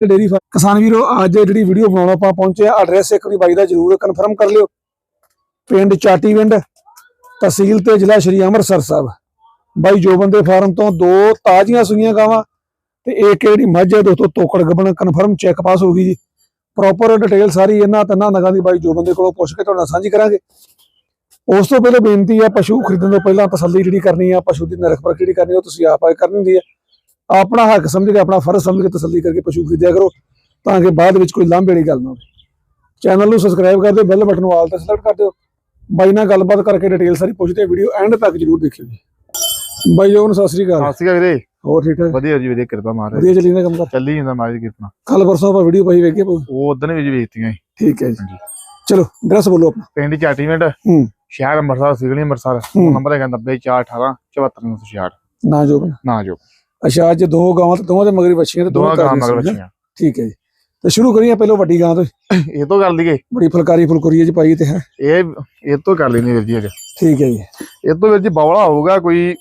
ਤੇ dairy farm ਕਿਸਾਨ ਵੀਰੋ, ਅੱਜ ਜਿਹੜੀ ਵੀਡੀਓ ਬਣਾਉਣਾ ਆਪਾਂ ਪਹੁੰਚੇ ਆ ਐਡਰੈਸ ਇੱਕ ਵਾਰੀ ਬਾਈ ਦਾ ਜਰੂਰ ਕਨਫਰਮ ਕਰ ਲਿਓ। ਪਿੰਡ ਚਾਟੀਵਿੰਡ ਤਹਿਸੀਲ ਤੇ ਜ਼ਿਲ੍ਹਾ ਸ਼੍ਰੀ ਅੰਮ੍ਰਿਤਸਰ ਸਾਹਿਬ। ਬਾਈ ਜੋਬਨ ਦੇ ਫਾਰਮ ਤੋਂ ਦੋ ਤਾਜ਼ੀਆਂ ਸੂਈਆਂ ਗਾਵਾਂ ਤੇ ਇੱਕ ਜਿਹੜੀ ਮੱਝ ਹੈ ਦੋਸਤੋ ਤੋਕੜ ਗੱਬਣ ਕਨਫਰਮ ਚੈੱਕ ਪਾਸ ਹੋ ਗਈ ਜੀ। ਪ੍ਰੋਪਰ ਡਿਟੇਲ ਸਾਰੀ ਇਹਨਾਂ ਤਿੰਨਾਂ ਨਗਾਂ ਦੀ ਬਾਈ ਜੋਬਨ ਦੇ ਕੋਲੋਂ ਪੁੱਛ ਕੇ ਤੁਹਾਡੇ ਸਾਂਝੀ ਕਰਾਂਗੇ। ਉਸ ਤੋਂ ਪਹਿਲਾਂ ਬੇਨਤੀ ਹੈ, ਪਸ਼ੂ ਖਰੀਦਣ ਤੋਂ ਪਹਿਲਾਂ ਤਸੱਲੀ ਜਿਹੜੀ ਕਰਨੀ ਆ ਪਸ਼ੂ ਦੀ ਨਰਖ ਪਰਖ ਜਿਹੜੀ ਕਰਨੀ ਉਹ ਤੁਸੀਂ ਆਪ ਆ ਕਰਨੀ ਹੁੰਦੀ ਹੈ। ਆਪਣਾ ਹੱਕ ਸਮਝ ਕੇ ਆਪਣਾ ਫਰਜ਼ ਸਮਝ ਕੇ ਤਸੱਲੀ ਕਰਕੇ ਪਸ਼ੂ ਖਰੀਦਿਆ ਕਰੋ ਤਾਂ ਕਿ ਬਾਅਦ ਵਿੱਚ ਕੋਈ ਲਾਂਭੇ ਵਾਲੀ ਗੱਲ ਨਾ ਹੋਵੇ। ਚੈਨਲ ਨੂੰ ਸਬਸਕ੍ਰਾਈਬ ਕਰ ਦਿਓ ਬੈਲ ਬਟਨ ਨੂੰ ਆਲ ਤੇ ਸਿਲੈਕਟ ਕਰ ਦਿਓ। ਬਾਈ ਨਾਲ ਗੱਲਬਾਤ ਕਰਕੇ ਡਿਟੇਲ ਸਾਰੀ ਪੁੱਛਦੇ ਵੀਡੀਓ ਐਂਡ ਤੱਕ ਜਰੂਰ ਦੇਖਿਓ ਜੀ। ਬਾਈ ਜੋਨ ਸਤਿ ਸ੍ਰੀ ਅਕਾਲ। ਸਤਿ ਸ਼੍ਰੀ ਅਕਾਲ ਵੀਰੇ। ਹੋਰ ਠੀਕ ਠਾਕ? ਵਧੀਆ ਜੀ ਵਧੀਆ ਕਿਰਪਾ ਮਾਰ ਵਧੀਆ ਚੱਲੀ ਨਾ ਕੰਮ ਕਰ? ਚੱਲੀ ਜਾਂਦਾ ਮਾਰ ਕਿਤਨਾ ਕੱਲ ਪਰਸੋਂ ਆਪਾਂ ਵੀਡੀਓ ਪਾਈ ਵੇਖੇ। ਉਹ ਉਦੋਂ ਵੀ ਜੀ ਵੇਚਤੀਆਂ ਸੀ। ਠੀਕ ਹੈ ਜੀ। ਚਲੋ ਐਡਰੈਸ ਬੋਲੋ ਆਪਣਾ। ਪਿੰਡ ਚਾਟੀਵਿੰਡ ਹੂੰ। ਸ਼ਹਿਰ ਅੰਮ੍ਰਿਤਸਰ ਸਿਗਣੀ ਅੰਮ੍ਰਿਤਸਰ। ਨੰਬਰ ਹੈਗਾ 90418 74966 ਨਾ ਜੋ ਨਾ ਜੋ ਅੱਛਾ ਅੱਜ ਦੋ ਗਾਵਾਂ ਤੇ ਦੋਵਾਂ ਦੇ ਮਗਰੀ ਬੱਚੀਆਂ ਤੇ ਦੋਵਾਂ ਦੋਵਾਂ ਗਾਂ ਘਰ ਮਗਰ? ਬੱਚੀਆਂ ਠੀਕ ਹੈ ਜੀ। ਤੇ ਸ਼ੁਰੂ ਕਰੀਏ ਪਹਿਲਾਂ ਵੱਡੀ ਗਾਂ ਤੋਂ। ਇਹ ਤੋਂ ਕਰ ਲਈਏ। ਬੜੀ ਫੁਲਕਾਰੀ ਫੁਲਕੁਰੀ ਜੀ ਪਾਈ ਤੇ ਹੈ। ਇਹ ਇਹ ਤੋਂ ਕਰ ਲੈਣੀ ਵੀਰ ਜੀ ਅੱਜ। ਠੀਕ ਹੈ ਜੀ। ਇਹ ਤੋਂ ਵੀਰ ਜੀ ਬੌਲਾ ਹੋਊਗਾ ਕੋਈ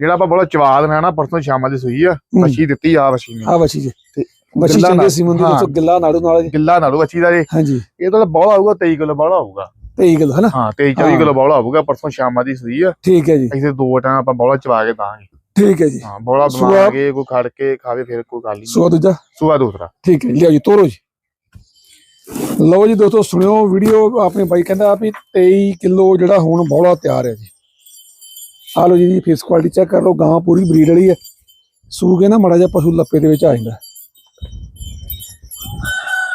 ਜਿਹੜਾ ਆਪਾਂ ਬੌਲਾ ਚਵਾ ਦੇਣਾ ਨਾ ਪਰਸੋਂ ਸ਼ਾਮਾਂ ਦੀ ਸੂਈ ਆ। ਮੱਛੀ ਦਿੱਤੀ ਆ ਮੱਛੀ ਨੇ। ਆ ਬੱਚੀ ਜੀ। ਤੇ ਬੱਚੀ ਗਿੱਲਾ ਚੰਗੇ ਨਾਲ- ਸੀ ਮੁੰਡੀ ਹਾਂ। ਤੋਂ ਗਿੱਲਾ ਨਾੜੂ ਨਾਲ ਕਿੱਲਾ ਨਾਲੂ ਮੱਛੀ ਦਾ ਜੀ ਹਾਂਜੀ। ਇਹ ਤੋਂ ਬੌਲਾ ਹੋਊਗਾ 23 ਕਿਲੋ ਬੌਲਾ ਹੋਊਗਾ। 23 ਕਿਲੋ ਹੈ ਨਾ ਹਾਂ 23 24 ਹਾਂ। ਕਿਲੋ ਬੌਲਾ ਹੋਊਗਾ ਪਰਸੋਂ ਸ਼ਾਮਾਂ ਦੀ ਸੂਈ ਆ। ਠੀਕ ਹੈ ਜੀ। ਇਸੇ ਦੋ ਟਾਈਮ ਆਪਾਂ ਬੌਲਾ ਚਵਾ ਕੇ ਦਾਂਗੇ। ਠੀਕ ਹੈ ਜੀ। ਹਾਂ ਬੌਲਾ ਸੂਆ- ਬਣਾ ਕੇ ਕੋਈ ਖੜ ਕੇ ਖਾਵੇ ਫਿਰ ਕੋਈ ਗੱਲ ਨਹੀਂ। ਸੋ ਦੂਜਾ? ਸੂਆ ਦੂਸਰਾ। ਠੀਕ ਹੈ ਜੀ, ਲਿਆਓ ਜੀ ਤੋਰੋ ਜੀ। ਲਓ ਜੀ ਦੋਸਤੋ ਸੁਣਿਓ ਵੀਡੀਓ ਆਪਣੇ ਬਾਈ ਕਹਿੰਦਾ ਵੀ 23 ਕਿਲੋ ਜਿਹੜਾ ਹੁਣ ਬੌਲਾ ਤਿਆਰ ਹੈ ਜੀ। ਆ ਲਓ ਜੀ ਫੇਸ ਕੁਆਲਿਟੀ ਚੈੱਕ ਕਰ ਲਓ ਗਾਂ ਪੂਰੀ ਬਰੀਡ ਵਾਲੀ ਹੈ। ਸੂ ਕੇ ਨਾ ਮੜਾ ਜਿਹਾ ਪਸ਼ੂ ਲੱਪੇ ਦੇ ਵਿੱਚ ਆ ਜਾਂਦਾ।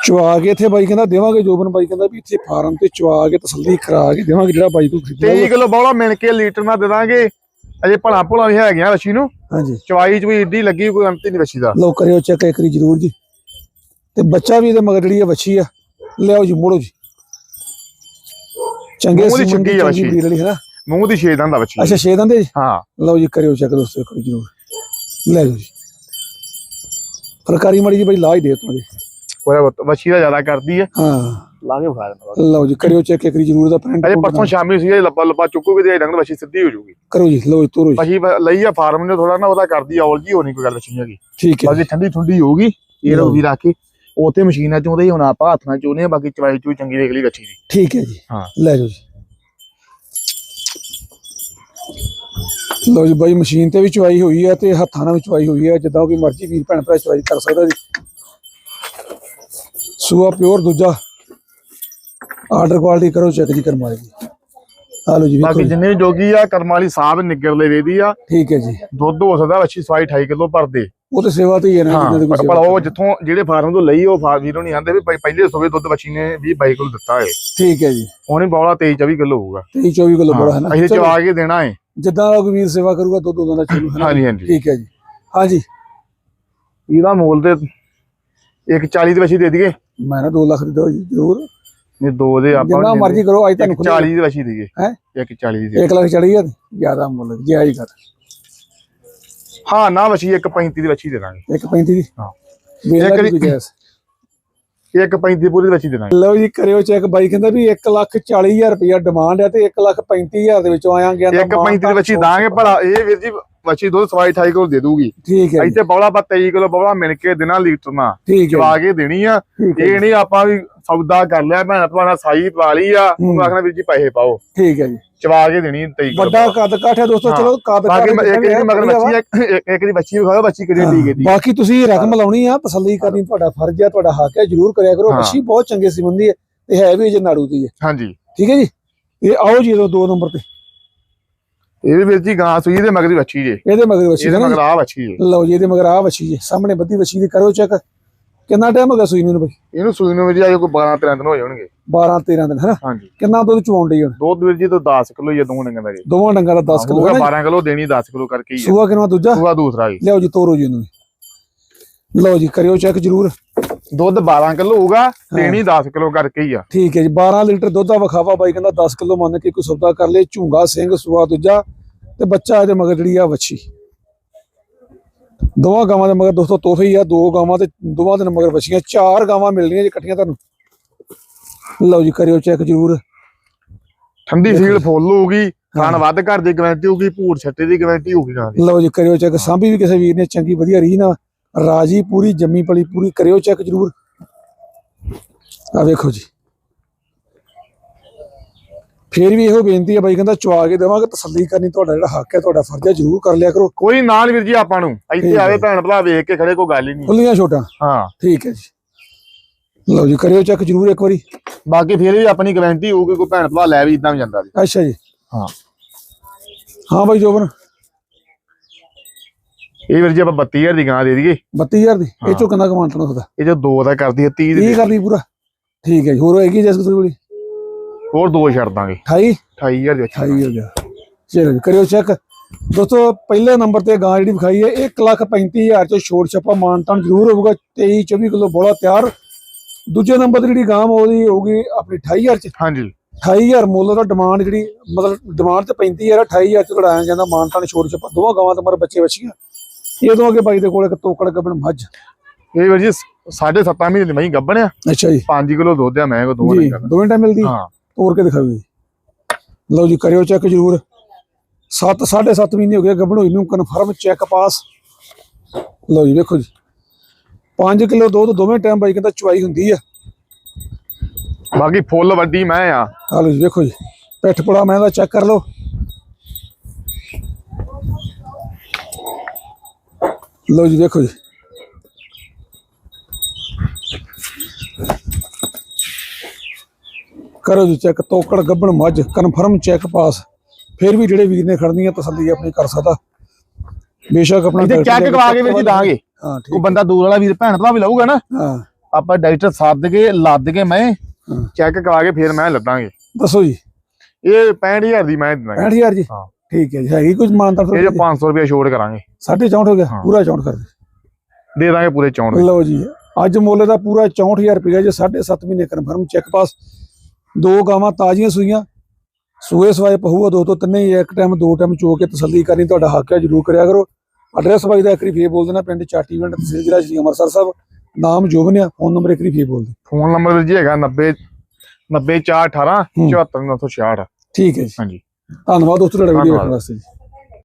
ਚਵਾ ਕੇ ਇੱਥੇ ਬਾਈ ਕਹਿੰਦਾ ਦੇਵਾਂਗੇ ਜੋਬਨ ਬਾਈ ਕਹਿੰਦਾ ਵੀ ਇੱਥੇ ਫਾਰਮ ਤੇ ਚਵਾ ਕੇ ਤਸੱਲੀ ਕਰਾ ਕੇ ਦੇਵਾਂਗੇ ਜਿਹੜਾ ਬਾਈ ਕੋਲ ਖਰੀਦਣਾ। 23 ਕਿਲੋ ਬੌਲਾ ਮਿਲ ਕੇ ਲੀਟਰ ਨਾਲ ਦੇ ਦਾਂਗੇ। ਅਜੇ ਭਲਾ ਭੁਲਾ ਵੀ ਹੈਗੀਆਂ ਵੱਛੀ ਨੂੰ। ਹਾਂਜੀ। ਚਵਾਈ ਚ ਵੀ ਏਡੀ ਲੱਗੀ ਕੋਈ ਅੰਤ ਹੀ ਨਹੀਂ ਵੱਛੀ ਦਾ। ਲਓ ਕਰਿਓ ਚੈੱਕ ਇੱਕ ਵਾਰੀ ਜ਼ਰੂਰ ਜੀ। ਤੇ ਬੱਚਾ ਵੀ ਇਹਦੇ ਮਗਰ ਜਿਹੜੀ ਹੈ ਵੱਛੀ ਆ ਲਿਆਓ ਜੀ ਮੋੜੋ ਜੀ। ਚੰਗੇ ਮੂੰਹ ਦੀ ਚੰਗੀ ਆ ਵੱਛੀ। ਹੈ ਨਾ ਮੂੰਹ ਦੀ ਛੇਦ ਦਾ ਵੱਛੀ। ਅੱਛਾ ਛੇ ਦੰਦੇ ਜੀ? ਹਾਂ। ਲਓ ਜੀ ਕਰਿਓ ਚੈੱਕ ਦੋਸਤੋ ਇੱਕ ਵਾਰੀ ਜ਼ਰੂਰ। ਲੈ ਜਾਓ ਜੀ। ਫਰਕਾਰੀ ਮੜੀ ਜੀ ਬਈ ਲਾ ਹੀ ਦੇ ਤੁਹਾਨੂੰ ਜੀ ਕੋਈ ਵੱਛੀ ਦਾ ਜ਼ਿਆਦਾ ਕਰਦੀ ਹੈ ਹਾਂ। ਲਾ ਕੇ ਵਿਖਾ ਦਿੰਦਾ ਲਓ ਜੀ ਕਰਿਓ ਚੈੱਕ ਇੱਕ ਵਾਰੀ ਜ਼ਰੂਰ ਦਾ ਪ੍ਰਿੰਟ ਅਜੇ ਪਰਸੋਂ ਸ਼ਾਮੀ ਸੀ ਲੱਭਾ ਲੱਭਾ ਚੁੱਕੂਗੇ ਤੇ ਡੰਗ ਵੱਛੀ ਸਿੱਧੀ ਹੋ ਜੂਗੀ ਕਰੋ ਜੀ ਲਓ ਜੀ ਤੋਰੋ ਜੀ। ਵੱਛੀ ਲਈ ਆ ਫਾਰਮ ਨੇ ਥੋੜਾ ਨਾ ਉਹਦਾ ਕਰਦੀ ਔਲ ਜੀ ਹੋਣੀ ਕੋਈ ਗੱਲ ਵੱਛੀ ਹੈਗੀ। ਠੀਕ ਹੈ। ਬਾਕੀ ਠੰਡੀ ਠੰਡੀ ਹੋਊਗੀ ਇਹ। ਰੋਦੀ ਰੱਖ ਕੇ ਉੱਥੇ ਮਸ਼ੀਨਾਂ ਚੋਂ ਹੀ ਹੁਣ ਆਪਾਂ ਹੱਥ ਨਾਲ ਚੋਨੇ ਬਾਕੀ ਚਵਾਈ ਚੂਈ ਚੰਗੀ ਨਿਕਲੀ ਵੱਛੀ ਦੀ। ਠੀਕ ਹੈ ਜੀ। ਹਾਂ। ਲੈ ਜਾਓ ਜੀ। ਲਓ ਜੀ ਬਾਈ ਮਸ਼ੀਨ ਤੇ ਵੀ ਚਵਾਈ ਹੋਈ ਹੈ ਤੇ ਹੱਥਾਂ ਨਾਲ ਵੀ ਚਵਾਈ ਹੋਈ ਹੈ ਜਿੱਦਾਂ ਕੋਈ ਮਰਜ਼ੀ ਵੀਰ ਭੈਣ ਭਰਾ ਚਵਾਈ ਕਰ ਸਕਦਾ ਜੀ। ਸੂਆ ਪਿਓਰ ਦੂਜਾ। ਆਰਡਰ ਕੁਆਲਿਟੀ ਕਰੋ ਚੈੱਕ ਜੀ ਕਰਮਾ ਜੀ ਆ ਲਓ ਜੀ ਬਾਕੀ। ਜਿੰਨੇ ਜੋਗੀ ਆ ਕਰਮ ਵਾਲੀ ਸਾਹਿਬ ਨਿੱਗਰ ਲੈ ਵੇਦੀ ਆ। ਠੀਕ ਹੈ ਜੀ। ਦੁੱਧ ਹੋ ਸਕਦਾ ਵੱਛੀ ਸਵਾਈ 28 ਕਿਲੋ ਭਰਦੇ। ਉਹ ਤੇ ਸੇਵਾ ਤੇ ਹੀ ਹੈ ਨਾ ਦੀ ਪਰ ਸੇਵਾ ਉਹ। ਜਿੱਥੋਂ ਜਿਹੜੇ ਫਾਰਮ ਤੋਂ ਲਈ ਉਹ ਫਾਰਮ ਵੀਰੋਂ ਨਹੀਂ ਆਂਦੇ ਵੀ ਪਹਿ- ਪਹਿਲੇ ਸੂਬੇ ਦੁੱਧ ਬੱਚੀ ਨੇ 20 22 ਕਿਲੋ ਦਿੱਤਾ ਹੈ ਠੀਕ ਹੈ ਜੀ। ਉਹਨੇ ਬੌਲਾ 23 24 ਕਿਲੋ ਹੋਊਗਾ। 23 24 ਕਿਲੋ ਬੜਾ ਹੈ ਨਾ। ਅਸੀਂ ਚਵਾ ਕੇ ਦੇਣਾ ਹੈ ਜਿੱਦਾਂ ਦਾ ਕੋਈ ਵੀਰ ਸੇਵਾ ਕਰੂਗਾ ਦੁੱਧ ਉਦੋਂ ਦਾ ਚੱਲੂ ਹੈ ਨਾ ਹਾਂਜੀ ਹਾਂਜੀ। ਠੀਕ ਹੈ ਜੀ। ਹਾਂਜੀ ਇਹਦਾ ਮੁੱਲ ਤੇ 140 ਦੀ ਵਛੀ ਦੇ ਦਈਏ? ਮੈਂ ਨਾ 2 ਲੱਖ ਦੀ ਦੋ ਜੀ ਜ਼ਰੂਰ। ਨਹੀਂ ਦੋ ਦੇ ਆਪਾਂ ਜਿੰਨਾ ਮਰਜ਼ੀ ਕਰੋ ਅੱਜ ਤੁਹਾਨੂੰ 40 ਦੀ ਵਛੀ ਦਈਏ। ਹੈਂ? 140 ਦੀ ਦੇ। 1 ਲੱਖ ਚੜੀ ਗਿਆ ਜ਼ਿਆਦਾ ਮੁੱਲ ਜਾਇਜ਼ ਕਰ ਹਾਂ ਨਾ ਵਛੀ 135 ਦੀ ਵਛੀ ਦੇ ਦਾਂਗੇ। 1.35 ਦੀ? ਹਾਂ। ਇੱਕ 135 ਦੀ ਪੂਰੀ ਵਛੀ ਦੇ ਦਾਂਗੇ। ਲਓ ਜੀ ਕਰਿਓ ਚੈੱਕ। ਬਾਈ ਕਹਿੰਦਾ ਵੀ 1 ਲੱਖ 40 ਹਜ਼ਾਰ ਰੁਪਇਆ ਡਿਮਾਂਡ ਹੈ ਤੇ 1 ਲੱਖ 35 ਹਜ਼ਾਰ ਦੇ ਵਿੱਚੋਂ ਆਇਆ ਗਿਆ 135 ਦੀ ਵਛੀ ਦਾਂਗੇ ਭਲਾ। ਇਹ ਵੀਰ ਜੀ ਵਛੀ ਦੁੱਧ ਸਵਾਈ 28 ਕਿਲੋ ਦੇ ਦੂਗੀ। ਠੀਕ ਹੈ ਜੀ, ਇੱਥੇ ਬੌਲਾ ਬਾ 23 ਕਿਲੋ ਬੌਲਾ ਮਿਲ ਕੇ ਦੇਣਾ ਲੀਟਰ ਨਾਲ। ਚਵਾ ਕੇ ਦੇਣੀ ਆ। ਇਹ ਨਹੀਂ ਆਪਾਂ ਵੀ ਸੌਦਾ ਕਰ ਲਿਆ ਭੈਣ ਭਰਾਣਾ ਸਾਈ ਪਾ ਲਈ ਆ। ਹੂੰ। ਉਹਨੂੰ ਆਖਣਾ ਵੀਰ ਜੀ ਪੈਸੇ ਪਾਓ। ਠੀਕ ਹੈ ਜੀ। ਚਵਾ ਕੇ ਦੇਣੀ 23 ਕਿਲੋ ਵੱਡਾ ਕੱਦ ਕਾਠ ਹੈ ਦੋਸਤੋ। ਚਲੋ ਕੱਦ ਬਾਕੀ ਕਾਠ ਇੱਕ ਇੱਕ ਮਗਰ ਬੱਚੀ ਆ, ਇੱਕ ਇੱਕ ਦੀ ਬੱਚੀ ਵਿਖਾਓ ਬੱਚੀ ਕਿਹੜੀ ਢੀਕ ਦੀ ਬਾਕੀ ਤੁਸੀਂ ਰਕਮ ਲਾਉਣੀ ਆ ਤਸੱਲੀ ਕਰਨੀ ਤੁਹਾਡਾ ਫਰਜ਼ ਹੈ ਤੁਹਾਡਾ ਹੱਕ ਹੈ ਜਰੂਰ ਕਰਿਆ ਕਰੋ। ਬੱਚੀ ਬਹੁਤ ਚੰਗੇ ਸੰਬੰਧੀ ਹੈ ਤੇ ਹੈ ਵੀ ਜੇ ਨਾੜੂ ਦੀ ਹੈ ਹਾਂਜੀ। ਠੀਕ ਹੈ ਜੀ? ਇਹ ਆਓ ਜੀ ਦੋ ਨੰਬਰ ਤੇ। ਇਹ ਵੀ ਵੀਰ ਜੀ ਗਾਂ ਸੂਈ ਦੇ ਮਗਰ ਦੀ ਬੱਚੀ ਜੇ। ਇਹਦੇ ਮਗਰ ਬੱਚੀ ਇਹਦੇ ਮਗਰ ਆ ਬੱਚੀ ਜੇ। ਲਓ ਜੀ ਇਹਦੇ ਮਗਰ ਆ ਬੱਚੀ ਜੀ। ਸਾਹਮਣੇ ਬੱਦੀ ਬੱਚੀ ਦੀ ਕਰੋ ਚੈੱਕ। ਕਿੰਨਾ ਟਾਈਮ ਹੋ ਗਿਆ ਸੂਈ ਨੂੰ ਬਈ? ਇਹਨੂੰ ਸੂਈ ਨੂੰ ਵੀਰ ਜੀ ਕੋਈ 12 13 ਦਿਨ ਹੋ ਜਾਣਗੇ। 12 13 ਦਿਨ ਹੈ ਨਾ ਹਾਂਜੀ। ਕਿੰਨਾ ਦੁੱਧ ਚਵਾਉਣ ਡਈ ਹੁਣ? ਦੁੱਧ ਵੀਰ ਜੀ ਤੋਂ 10 ਕਿਲੋ ਜਾਂ ਦੋ ਡੰਗਾਂ ਦਾ। ਜੀ ਦੋਵਾਂ ਡੰਗਾਂ ਦਾ 10 ਕਿਲੋ ਹੋਊਗਾ ਹੈ ਨਾ 12 ਕਿਲੋ ਦੇਣੀ 10 ਕਿਲੋ ਕਰਕੇ ਹੀ ਸੂਆ ਕਿੰਨਾ ਦੂਜਾ? ਸੂਆ ਦੂਸਰਾ ਜੀ। ਲਿਆਓ ਜੀ ਤੋਰੋ ਜੀ ਇਹਨੂੰ। ਲਓ ਜੀ ਕਰਿਓ ਚੈੱਕ ਜਰੂਰ। ਦੁੱਧ 12 ਕਿਲੋ ਹੋਊਗਾ ਦੇਣੀ 10 ਕਿਲੋ ਕਰਕੇ ਹੀ ਆ। ਠੀਕ ਹੈ ਜੀ 12 ਲੀਟਰ ਦੁੱਧ ਦਾ ਵਿਖਾਵਾ ਬਾਈ ਕਹਿੰਦਾ 10 ਕਿਲੋ ਮੰਨ ਕੇ ਕੋਈ ਸੌਦਾ ਕਰ ਲੇ ਝੂੰਗਾ ਸਿੰਘ ਸੂਆ ਦੂਜਾ। ਤੇ ਬੱਚਾ ਇਹਦੇ ਮਗਰ ਜਿਹੜੀ ਆ ਵੱਛੀ। ਦੋਵਾਂ ਗਾਵਾਂ ਦੇ ਮਗਰ ਦੋਸਤੋ ਤੋਹਫੇ ਹੀ ਆ ਦੋ ਗਾਵਾਂ ਤੇ ਦੋਵਾਂ ਦੇ ਮਗਰ ਵੱਛੀਆਂ ਚਾਰ ਗਾਵਾਂ ਮਿਲਣੀਆਂ ਜੀ ਇਕੱਠੀਆਂ ਤੁਹਾਨੂੰ। ਲਓ ਜੀ ਕਰਿਓ ਚੈੱਕ ਜਰੂਰ। ਠੰਡੀ ਸੀਲ ਫੁੱਲ ਹੋਊਗੀ ਖਾਣ ਵੱਧ ਘਰ ਦੀ ਗਵੈਂਟੀ ਹੋਊਗੀ ਭੂਰ ਛੱਟੇ ਦੀ ਗਵੈਂਟੀ ਹੋਊਗੀ ਗਾਂ ਦੀ। ਲਓ ਜੀ ਕਰਿਓ ਚੈੱਕ ਸਾਂਭੀ ਵੀ ਕਿਸੇ ਵੀਰ ਨੇ ਚੰਗੀ ਵਧੀਆ ਰੀ ਨਾ ਰਾਜੀ ਪੂਰੀ ਜੰਮੀ ਪਲੀ ਪੂਰੀ ਕਰਿਓ ਚੈੱਕ ਜਰੂਰ। ਆ ਵੇਖੋ ਜੀ। ਫੇਰ ਵੀ ਇਹੋ ਬੇਨਤੀ ਹੈ ਬਾਈ ਕਹਿੰਦਾ ਚਵਾ ਕੇ ਦੇਵਾਂਗੇ ਤਸੱਲੀ ਕਰਨੀ ਤੁਹਾਡਾ ਜਿਹੜਾ ਹੱਕ ਹੈ ਤੁਹਾਡਾ ਫਰਜ਼ ਹੈ ਜਰੂਰ ਕਰ ਲਿਆ ਕਰੋ। ਕੋਈ ਨਾਲ ਵੀਰ ਜੀ ਆਪਾਂ ਨੂੰ। ਇੱਥੇ ਆਵੇ। ਭੈਣ ਭਰਾ ਵੇਖ ਕੇ ਖੜੇ ਕੋਈ ਗੱਲ ਹੀ ਨਹੀਂ ਖੁੱਲੀਆਂ ਛੋਟਾਂ। ਹਾਂ। ਠੀਕ ਹੈ ਜੀ। ਲਓ ਜੀ ਕਰਿਓ ਚੈੱਕ ਜਰੂਰ ਇੱਕ ਵਾਰੀ। ਬਾਕੀ ਫਿਰ ਵੀ ਆਪਣੀ ਗਾਰੰਟੀ ਹੋਊਗੀ ਕੋਈ ਭੈਣ ਭਰਾ ਲੈ ਵੀ ਇਦਾਂ ਵੀ ਜਾਂਦਾ ਜੀ। ਅੱਛਾ ਜੀ। ਹਾਂ। ਹਾਂ ਬਾਈ ਜੋਬਨ। ਇਹ ਵੀਰ ਜੀ ਆਪਾਂ 32000 ਦੀ ਗਾਂ ਦੇ ਦਈਏ। 32000 ਦੀ? ਇਹ। ਚੋਂ ਕਿੰਨਾ ਕਮਾਂਟਣ ਹੁੰਦਾ ਇਹ ਜੋ ਦੋ ਦਾ ਕਰਦੀ ਹੈ 30 ਦੀ ਇਹ ਕਰ ਲਈ ਪੂਰਾ। ਠੀਕ ਹੈ ਜੀ ਹੋਰ ਹੋਏਗੀ ਜਸ ਕੋਈ ਹੋਰ ਦੋ ਛੱਡ ਦਾਂਗੇ। 28 28000 ਦੇ ਵਿੱਚ 28 ਹੋ ਗਿਆ। ਚਲੋ ਕਰਿਓ ਚੈੱਕ ਦੋਸਤੋ ਪਹਿਲੇ ਨੰਬਰ ਤੇ ਗਾਂ ਜਿਹੜੀ ਵਿਖਾਈ ਹੈ 135000 ਚ ਛੋਟ ਛੱਪਾ ਮਾਨਤਾਨ ਜ਼ਰੂਰ ਹੋਊਗਾ 23 24 ਕਿਲੋ ਬੋਲਾ ਤਿਆਰ। ਦੂਜੇ ਨੰਬਰ ਤੇ ਜਿਹੜੀ ਗਾਂ ਉਹਦੀ ਹੋਊਗੀ ਆਪਣੀ 28000 ਚ। ਹਾਂਜੀ। 28000 ਮੁੱਲ ਦਾ ਡਿਮਾਂਡ ਜਿਹੜੀ ਮਤਲਬ ਡਿਮਾਂਡ ਤੇ 35000 ਹੈ 28000 ਚ ਕਢਾਇਆ ਜਾਂਦਾ ਮਾਨਤਾਨ ਛੋਟ ਛੱਪਾ। ਦੋਵਾਂ ਗਾਵਾਂ ਤੇ ਮਰ ਬੱਚੇ ਬੱਚੀਆਂ ਇਹ ਤੋਂ ਅੱਗੇ ਬਾਈ ਦੇ ਕੋਲ ਇੱਕ ਤੋਕੜ ਗੱਬਣ ਮੱਝ। ਇਹ ਵੀਰ ਜੀ 7.5 ਮਹੀਨੇ ਦੀ ਮਹੀਂ ਗੱਭਣ ਆ। ਅੱਛਾ ਜੀ। 5 ਕਿਲੋ ਦੁੱਧ ਆ ਮੈਂ ਕੋ ਦੋਵਾਂ ਨੇ ਦੋਵੇਂ ਟਾਈਮ ਮਿਲਦੀ। ਹਾਂ। ਤੋੜ ਕੇ ਦਿਖਾਓ ਜੀ। ਲਓ ਜੀ ਕਰਿਓ ਚੈੱਕ ਜਰੂਰ। 7 7.5 ਮਹੀਨੇ ਹੋ ਗਏ ਗੱਭਣ ਹੋਈ ਨੂੰ ਕਨਫਰਮ ਚੈੱਕ ਪਾਸ ਲਓ ਜੀ ਵੇਖੋ ਜੀ। 5 ਕਿਲੋ ਦੁੱਧ ਦੋਵੇਂ ਟਾਈਮ ਬਾਈ ਕਹਿੰਦਾ ਚੁਆਈ ਹੁੰਦੀ ਆ। ਬਾਕੀ ਫੁੱਲ ਵੱਡੀ ਮੈਂ ਆ। ਆ ਲਓ ਜੀ ਵੇਖੋ ਜੀ। ਪਿੱਠ ਪੜਾ ਮੈਂ ਦਾ ਚੈੱਕ ਕਰ ਲਓ। ਲਓ ਜੀ ਵੇਖੋ ਜੀ। ਕਰੋ ਜੀ ਚੈੱਕ ਤੋਕੜ ਗੱਬਣ ਮੱਝ ਕਨਫਰਮ ਚੈੱਕ ਪਾਸ। ਫਿਰ ਵੀ ਜਿਹੜੇ ਵੀਰ ਨੇ ਖੜਨੀ ਆ ਤਸੱਲੀ ਆਪਣੀ ਕਰ ਸਕਦਾ। ਬੇਸ਼ੱਕ ਆਪਣਾ ਇੱਥੇ ਚੈੱਕ ਕਰਵਾ ਕੇ ਵੀਰ ਜੀ ਦਾਂਗੇ। ਹਾਂ ਠੀਕ। ਬੰਦਾ ਦੂਰ ਵਾਲਾ ਵੀਰ ਭੈਣ ਭਰਾ ਵੀ ਲਊਗਾ ਨਾ। ਹਾਂ। ਆਪਾਂ ਡਾਕਟਰ ਸੱਦ ਕੇ ਲੱਦ ਕੇ ਮੈਂ। ਚੈੱਕ ਕਰਾ ਕੇ ਫਿਰ ਮੈਂ ਲੱਦਾਂਗੇ। ਦੱਸੋ ਜੀ। ਇਹ 65000 ਦੀ ਮੈਂ ਦਿੰਦਾ। 65000 ਜੀ? ਹਾਂ। ਠੀਕ ਹੈ ਜੀ ਹੈਗੀ ਕੁਝ ਮਾਨਤਾ ਇਹ ਜੋ 500 ਰੁਪਏ ਛੋੜ ਕਰਾਂਗੇ। ਸਾਢੇ 64 ਹੋ ਗਿਆ। ਪੂਰਾ 64 ਕਰ ਦੇ ਦੇ ਦਾਂਗੇ ਪੂਰੇ 64 ਲਓ ਜੀ ਅੱਜ ਮੁੱਲ ਦਾ ਪੂਰਾ 64000 ਰੁਪਏ ਜੇ 7.5 ਮਹੀਨੇ ਕਨਫਰਮ ਚੈੱਕ ਪਾਸ ਦੋ ਗਾਵਾਂ ਤਾਜ਼ੀਆਂ ਸੂਈਆਂ। ਸੂਏ ਸਵਾਏ ਪਹੂਆ ਦੋ ਤੋਂ ਤਿੰਨੇ ਹੀ ਇੱਕ ਟਾਈਮ ਦੋ ਟਾਈਮ ਚੋ ਕੇ ਤਸੱਲੀ ਕਰਨੀ ਤੁਹਾਡਾ ਹੱਕ ਹੈ ਜਰੂਰ ਕਰਿਆ ਕਰੋ। ਐਡਰੈਸ ਬਾਈ ਦਾ ਇੱਕ ਵਾਰੀ ਫੇਰ ਬੋਲ ਦੇਣਾ ਪਿੰਡ ਚਾਟੀਵਿੰਡ ਤਹਿਸੀਲ ਜ਼ਿਲ੍ਹਾ ਸ਼੍ਰੀ ਅੰਮ੍ਰਿਤਸਰ ਸਾਹਿਬ। ਨਾਮ ਜੋਬਨ ਆ ਫੋਨ ਨੰਬਰ ਇੱਕ ਵਾਰੀ ਫੇਰ ਬੋਲ ਦੇ। ਫੋਨ ਨੰਬਰ ਜੀ ਹੈਗਾ 90 90418 ਹੂੰ। 74966 ਠੀਕ ਹੈ ਜੀ। ਹਾਂਜੀ। ਧੰਨਵਾਦ ਦੋਸਤੋ ਤੁਹਾਡਾ ਵੀਡੀਓ। ਵੇਖਣ ਵਾਸਤੇ ਜੀ।